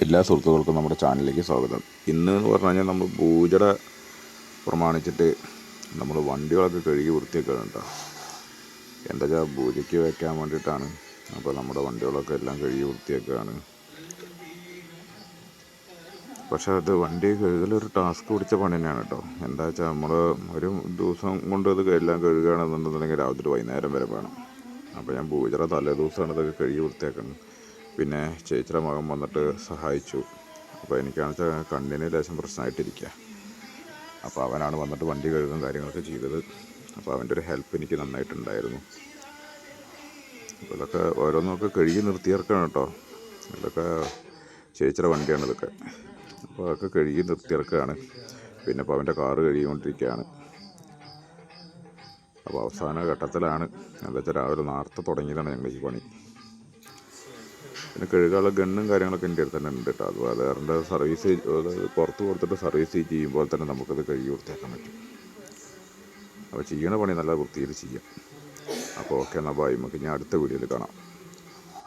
എല്ലാ സുഹൃത്തുക്കൾക്കും നമ്മുടെ ചാനലിലേക്ക് സ്വാഗതം. ഇന്ന് എന്ന് പറഞ്ഞു കഴിഞ്ഞാൽ നമ്മൾ പൂജയുടെ പ്രമാണിച്ചിട്ട് നമ്മൾ വണ്ടികളൊക്കെ കഴുകി വൃത്തിയൊക്കെയാണ് കേട്ടോ. എന്താ പൂജയ്ക്ക് വയ്ക്കാൻ വേണ്ടിയിട്ടാണ്. അപ്പോൾ നമ്മുടെ വണ്ടികളൊക്കെ എല്ലാം കഴുകി വൃത്തിയൊക്കെയാണ് പക്ഷേ അത് വണ്ടി കഴുകലൊരു ടാസ്ക് പിടിച്ച പണി തന്നെയാണ് കേട്ടോ. എന്താ വെച്ചാൽ നമ്മൾ ഒരു ദിവസം കൊണ്ട് അത് എല്ലാം കഴുകുകയാണെന്നുണ്ടെന്നുണ്ടെങ്കിൽ രാവിലെ വൈകുന്നേരം വരെ വേണം. അപ്പോൾ ഞാൻ പൂജയുടെ തലേ ദിവസമാണ് ഇതൊക്കെ കഴുകി വൃത്തിയാക്കുന്നത്. പിന്നെ ചേച്ചിയുടെ മകൻ വന്നിട്ട് സഹായിച്ചു. അപ്പോൾ എനിക്കാണെന്ന് വെച്ചാൽ കണ്ണിന് ലേശം പ്രശ്നമായിട്ടിരിക്കുക അപ്പോൾ അവനാണ് വന്നിട്ട് വണ്ടി കഴുകും കാര്യങ്ങളൊക്കെ ചെയ്തത്. അപ്പോൾ അവന്റെ ഒരു ഹെൽപ്പ് എനിക്ക് നന്നായിട്ടുണ്ടായിരുന്നു. അപ്പോൾ ഇതൊക്കെ ഓരോന്നൊക്കെ കഴുകി നിർത്തിയിറക്കണം കേട്ടോ ഇതൊക്കെ ചേച്ചിയുടെ വണ്ടിയാണ് ഇതൊക്കെ. അപ്പോൾ അതൊക്കെ കഴുകി നിർത്തിയിറക്കുകയാണ് പിന്നെ ഇപ്പോൾ അവന്റെ കാറ് കഴുകിക്കൊണ്ടിരിക്കുകയാണ് അപ്പോൾ അവസാന ഘട്ടത്തിലാണ്. എന്താ വെച്ചാൽ രാവിലെ നേരത്തെ തുടങ്ങിയതാണ് ഞങ്ങൾ ഈ പണി. പിന്നെ കഴുകാനുള്ള ഗണ്ണും കാര്യങ്ങളൊക്കെ എന്റെ അടുത്ത് തന്നെ ഉണ്ട് കേട്ടോ. അത് വേറെ സർവീസ് പുറത്ത് കൊടുത്തിട്ട് സർവീസ് ചെയ്യുമ്പോൾ തന്നെ നമുക്കത് കഴുകി വൃത്തിയാക്കാൻ പറ്റും. അപ്പോൾ ചെയ്യണ പണി നല്ല വൃത്തിയിൽ ചെയ്യാം. അപ്പോൾ ഓക്കെ എന്നാൽ ബായ് നമുക്ക് ഞാൻ അടുത്ത വീഡിയോയിൽ കാണാം.